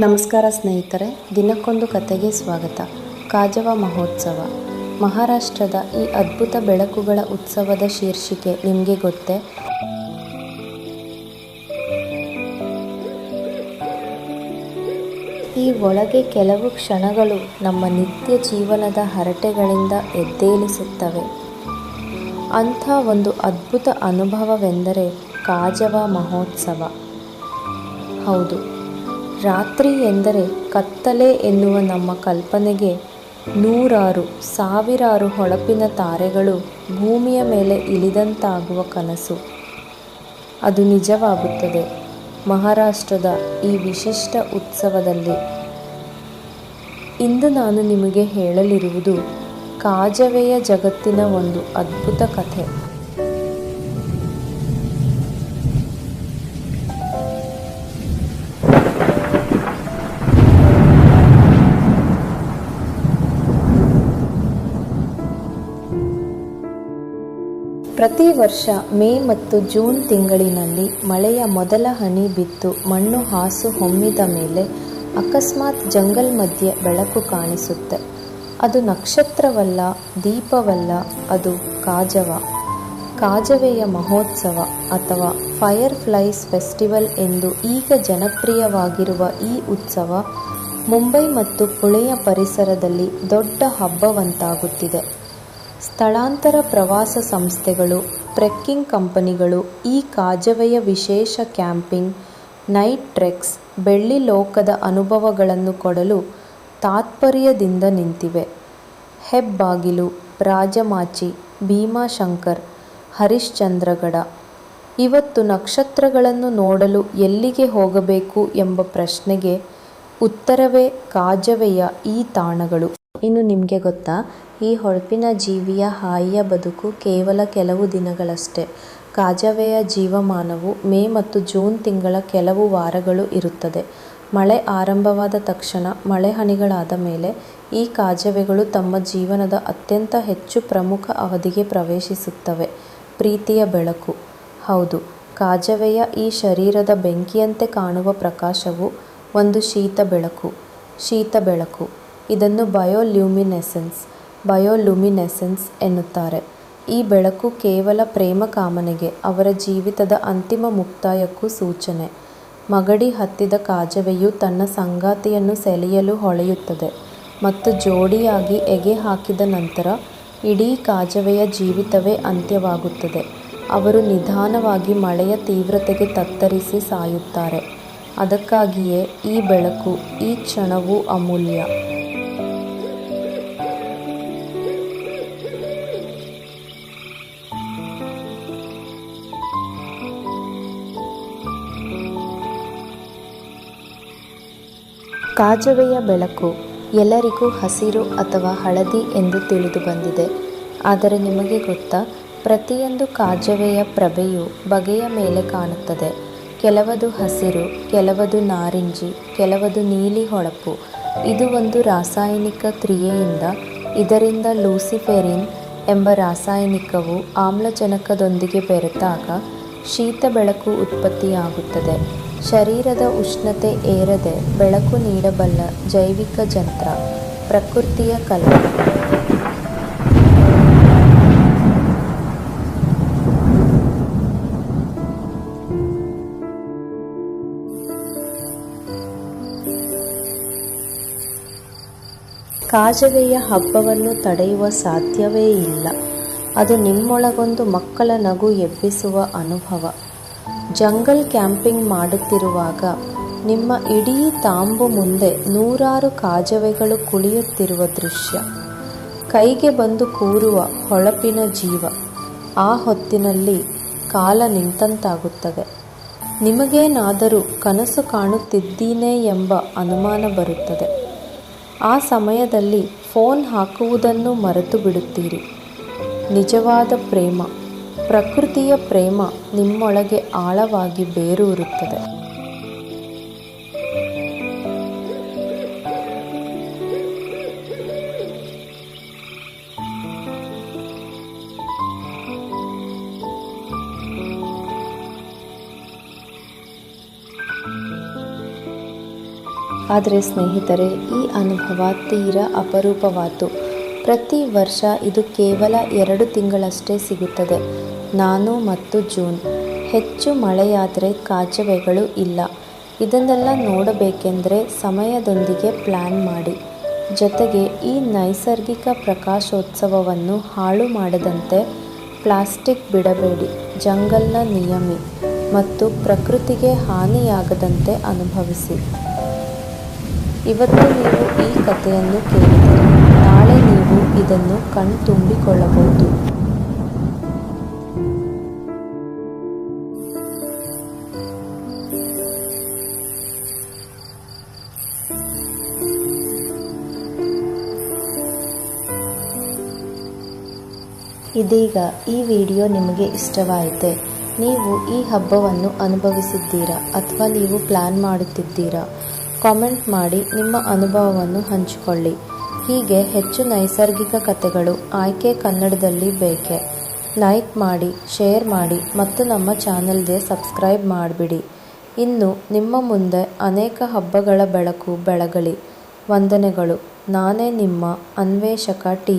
ನಮಸ್ಕಾರ ಸ್ನೇಹಿತರೆ, ದಿನಕ್ಕೊಂದು ಕತೆಗೆ ಸ್ವಾಗತ. ಕಾಜವ ಮಹೋತ್ಸವ. ಮಹಾರಾಷ್ಟ್ರದ ಈ ಅದ್ಭುತ ಬೆಳಕುಗಳ ಉತ್ಸವದ ಶೀರ್ಷಿಕೆ ನಿಮಗೆ ಗೊತ್ತೇ? ಈ ಒಳಗೆ ಕೆಲವು ಕ್ಷಣಗಳು ನಮ್ಮ ನಿತ್ಯ ಜೀವನದ ಹರಟೆಗಳಿಂದ ಎದ್ದೇಳಿಸುತ್ತವೆ ಅಂಥ ಒಂದು ಅದ್ಭುತ ಅನುಭವವೆಂದರೆ ಕಾಜವ ಮಹೋತ್ಸವ. ಹೌದು. ರಾತ್ರಿ ಎಂದರೆ ಕತ್ತಲೆ ಎನ್ನುವ ನಮ್ಮ ಕಲ್ಪನೆಗೆ ನೂರಾರು, ಸಾವಿರಾರು ಹೊಳಪಿನ ತಾರೆಗಳು ಭೂಮಿಯ ಮೇಲೆ ಇಳಿದಂತಾಗುವ ಕನಸು. ಅದು ನಿಜವಾಗುತ್ತದೆ. ಮಹಾರಾಷ್ಟ್ರದ ಈ ವಿಶಿಷ್ಟ ಉತ್ಸವದಲ್ಲಿ ಇಂದು ನಾನು ನಿಮಗೆ ಹೇಳಲಿರುವುದು ಕಾಜವೆಯ ಜಗತ್ತಿನ ಒಂದು ಅದ್ಭುತ ಕಥೆ. ಪ್ರತಿ ವರ್ಷ ಮೇ ಮತ್ತು ಜೂನ್ ತಿಂಗಳಿನಲ್ಲಿ ಮಳೆಯ ಮೊದಲ ಹನಿ ಬಿದ್ದು ಮಣ್ಣು ಹಾಸು ಹೊಮ್ಮಿದ ಮೇಲೆ ಅಕಸ್ಮಾತ್ ಜಂಗಲ್ ಮಧ್ಯೆ ಬೆಳಕು ಕಾಣಿಸುತ್ತೆ. ಅದು ನಕ್ಷತ್ರವಲ್ಲ, ದೀಪವಲ್ಲ, ಅದು ಕಾಜವ. ಕಾಜವೆಯ ಮಹೋತ್ಸವ ಅಥವಾ ಫೈರ್ ಫ್ಲೈಸ್ ಫೆಸ್ಟಿವಲ್ ಎಂದು ಈಗ ಜನಪ್ರಿಯವಾಗಿರುವ ಈ ಉತ್ಸವ ಮುಂಬೈ ಮತ್ತು ಪುಣೆಯ ಪರಿಸರದಲ್ಲಿ ದೊಡ್ಡ ಹಬ್ಬವಂತಾಗುತ್ತಿದೆ. ಸ್ಥಳಾಂತರ ಪ್ರವಾಸ ಸಂಸ್ಥೆಗಳು, ಟ್ರೆಕ್ಕಿಂಗ್ ಕಂಪನಿಗಳು, ಈ ಕಾಜವೆಯ ವಿಶೇಷ ಕ್ಯಾಂಪಿಂಗ್, ನೈಟ್ ಟ್ರೆಕ್ಸ್, ಬೆಳ್ಳಿ ಲೋಕದ ಅನುಭವಗಳನ್ನು ಕೊಡಲು ತಾತ್ಪರ್ಯದಿಂದ ನಿಂತಿವೆ. ಹೆಬ್ಬಾಗಿಲು, ರಾಜಮಾಚಿ, ಭೀಮಾಶಂಕರ್, ಹರಿಶ್ಚಂದ್ರಗಡ. ಇವತ್ತು ನಕ್ಷತ್ರಗಳನ್ನು ನೋಡಲು ಎಲ್ಲಿಗೆ ಹೋಗಬೇಕು ಎಂಬ ಪ್ರಶ್ನೆಗೆ ಉತ್ತರವೇ ಕಾಜವೆಯ ಈ ತಾಣಗಳು. ಇನ್ನು ನಿಮಗೆ ಗೊತ್ತಾ ಈ ಹೊಳಪಿನ ಜೀವಿಯ ಹಾಯಿಯ ಬದುಕು ಕೇವಲ ಕೆಲವು ದಿನಗಳಷ್ಟೇ. ಕಾಜವೆಯ ಜೀವಮಾನವು ಮೇ ಮತ್ತು ಜೂನ್ ತಿಂಗಳ ಕೆಲವು ವಾರಗಳು ಇರುತ್ತದೆ. ಮಳೆ ಆರಂಭವಾದ ತಕ್ಷಣ ಮಳೆ ಹನಿಗಳಾದ ಮೇಲೆ ಈ ಕಾಜವೆಗಳು ತಮ್ಮ ಜೀವನದ ಅತ್ಯಂತ ಹೆಚ್ಚು ಪ್ರಮುಖ ಅವಧಿಗೆ ಪ್ರವೇಶಿಸುತ್ತವೆ. ಪ್ರೀತಿಯ ಬೆಳಕು. ಹೌದು, ಕಾಜವೆಯ ಈ ಶರೀರದ ಬೆಂಕಿಯಂತೆ ಕಾಣುವ ಪ್ರಕಾಶವು ಒಂದು ಶೀತ ಬೆಳಕು. ಶೀತ ಬೆಳಕು. ಇದನ್ನು ಬಯೋಲ್ಯೂಮಿನೆಸೆನ್ಸ್ ಬಯೋಲುಮಿನೆಸೆನ್ಸ್ ಎನ್ನುತ್ತಾರೆ. ಈ ಬೆಳಕು ಕೇವಲ ಪ್ರೇಮ ಕಾಮನೆಗೆ, ಅವರ ಜೀವಿತದ ಅಂತಿಮ ಮುಕ್ತಾಯಕ್ಕೂ ಸೂಚನೆ. ಮಗಡಿ ಹತ್ತಿದ ಕಾಜವೆಯು ತನ್ನ ಸಂಗಾತಿಯನ್ನು ಸೆಳೆಯಲು ಹೊಳೆಯುತ್ತದೆ ಮತ್ತು ಜೋಡಿಯಾಗಿ ಎಗೆ ಹಾಕಿದ ನಂತರ ಇಡೀ ಕಾಜವೆಯ ಜೀವಿತವೇ ಅಂತ್ಯವಾಗುತ್ತದೆ. ಅವರು ನಿಧಾನವಾಗಿ ಮಳೆಯ ತೀವ್ರತೆಗೆ ತತ್ತರಿಸಿ ಸಾಯುತ್ತಾರೆ. ಅದಕ್ಕಾಗಿಯೇ ಈ ಬೆಳಕು, ಈ ಕ್ಷಣವೂ ಅಮೂಲ್ಯ. ಕಾಜವೆಯ ಬೆಳಕು ಎಲ್ಲರಿಗೂ ಹಸಿರು ಅಥವಾ ಹಳದಿ ಎಂದು ತಿಳಿದು ಬಂದಿದೆ. ಆದರೆ ನಿಮಗೆ ಗೊತ್ತಾ, ಪ್ರತಿಯೊಂದು ಕಾಜವೆಯ ಪ್ರಭೆಯು ಬಗೆಯ ಮೇಲೆ ಕಾಣುತ್ತದೆ. ಕೆಲವದು ಹಸಿರು, ಕೆಲವದು ನಾರಿಂಜಿ, ಕೆಲವದು ನೀಲಿ ಹೊಳಪು. ಇದು ಒಂದು ರಾಸಾಯನಿಕ ಕ್ರಿಯೆಯಿಂದ ಇದರಿಂದ ಲೂಸಿಫೆರಿನ್ ಎಂಬ ರಾಸಾಯನಿಕವು ಆಮ್ಲಜನಕದೊಂದಿಗೆ ಬೆರೆತಾಗ ಶೀತ ಬೆಳಕು ಉತ್ಪತ್ತಿಯಾಗುತ್ತದೆ. ಶರೀರದ ಉಷ್ಣತೆ ಏರದೆ ಬೆಳಕು ನೀಡಬಲ್ಲ ಜೈವಿಕ ಯಂತ್ರ ಪ್ರಕೃತಿಯ ಕಲೆ. ಕಾಜವೆಯ ಹಬ್ಬವನ್ನು ತಡೆಯುವ ಸಾಧ್ಯವೇ ಇಲ್ಲ. ಅದು ನಿಮ್ಮೊಳಗೊಂದು ಮಕ್ಕಳ ನಗು ಎಬ್ಬಿಸುವ ಅನುಭವ. ಜಂಗಲ್ ಕ್ಯಾಂಪಿಂಗ್ ಮಾಡುತ್ತಿರುವಾಗ ನಿಮ್ಮ ಇಡೀ ತಾಂಬು ಮುಂದೆ ನೂರಾರು ಕಾಜವೆಗಳು ಕುಳಿಯುತ್ತಿರುವ ದೃಶ್ಯ. ಕೈಗೆ ಬಂದು ಕೂರುವ ಹೊಳಪಿನ ಜೀವ ಆ ಹೊತ್ತಿನಲ್ಲಿ ಕಾಲ ನಿಂತಂತಾಗುತ್ತದೆ. ನಿಮಗೇನಾದರೂ ಕನಸು ಕಾಣುತ್ತಿದ್ದೀನೇ ಎಂಬ ಅನುಮಾನ ಬರುತ್ತದೆ. ಆ ಸಮಯದಲ್ಲಿ ಫೋನ್ ಹಾಕುವುದನ್ನು ಮರೆತು ಬಿಡುತ್ತೀರಿ ನಿಜವಾದ ಪ್ರೇಮ. ಪ್ರಕೃತಿಯ ಪ್ರೇಮ ನಿಮ್ಮೊಳಗೆ ಆಳವಾಗಿ ಬೇರೂರುತ್ತದೆ. ಆದರೆ ಸ್ನೇಹಿತರೆ, ಈ ಅನುಭವ ತೀರ ಅಪರೂಪವಾತು ಪ್ರತಿ ವರ್ಷ ಇದು ಕೇವಲ ಎರಡು ತಿಂಗಳಷ್ಟೇ ಸಿಗುತ್ತದೆ. ನಾನು ಮತ್ತು ಜೂನ್. ಹೆಚ್ಚು ಮಳೆಯಾದರೆ ಕಾಜವೆಗಳು ಇಲ್ಲ. ಇದನ್ನೆಲ್ಲ ನೋಡಬೇಕೆಂದರೆ ಸಮಯದೊಂದಿಗೆ ಪ್ಲ್ಯಾನ್ ಮಾಡಿ. ಜೊತೆಗೆ ಈ ನೈಸರ್ಗಿಕ ಪ್ರಕಾಶೋತ್ಸವವನ್ನು ಹಾಳು ಮಾಡದಂತೆ ಪ್ಲಾಸ್ಟಿಕ್ ಬಿಡಬೇಡಿ. ಜಂಗಲ್ನ ನಿಯಮಿ ಮತ್ತು ಪ್ರಕೃತಿಗೆ ಹಾನಿಯಾಗದಂತೆ ಅನುಭವಿಸಿ. ಇವತ್ತು ನೀವು ಈ ಕಥೆಯನ್ನು ಕೇಳಿದರೆ ನಾಳೆ ನೀವು ಇದನ್ನು ಕಣ್ತುಂಬಿಕೊಳ್ಳಬಹುದು. ಇದೀಗ ಈ ವಿಡಿಯೋ ನಿಮಗೆ ಇಷ್ಟವಾಯಿತೆ. ನೀವು ಈ ಹಬ್ಬವನ್ನು ಅನುಭವಿಸಿದ್ದೀರಾ ಅಥವಾ ನೀವು ಪ್ಲ್ಯಾನ್ ಮಾಡುತ್ತಿದ್ದೀರಾ? ಕಾಮೆಂಟ್ ಮಾಡಿ ನಿಮ್ಮ ಅನುಭವವನ್ನು ಹಂಚಿಕೊಳ್ಳಿ. ಹೀಗೆ ಹೆಚ್ಚು ನೈಸರ್ಗಿಕ ಕಥೆಗಳು ಆಯ್ಕೆ ಕನ್ನಡದಲ್ಲಿ ಬೇಕೆ. ಲೈಕ್ ಮಾಡಿ, ಶೇರ್ ಮಾಡಿ ಮತ್ತು ನಮ್ಮ ಚಾನಲ್ಗೆ ಸಬ್ಸ್ಕ್ರೈಬ್ ಮಾಡಿಬಿಡಿ. ಇನ್ನು ನಿಮ್ಮ ಮುಂದೆ ಅನೇಕ ಹಬ್ಬಗಳ ಬೆಳಕು ಬೆಳಗಲಿ. ವಂದನೆಗಳು. ನಾನೇ ನಿಮ್ಮ ಅನ್ವೇಷಕ ಟಿ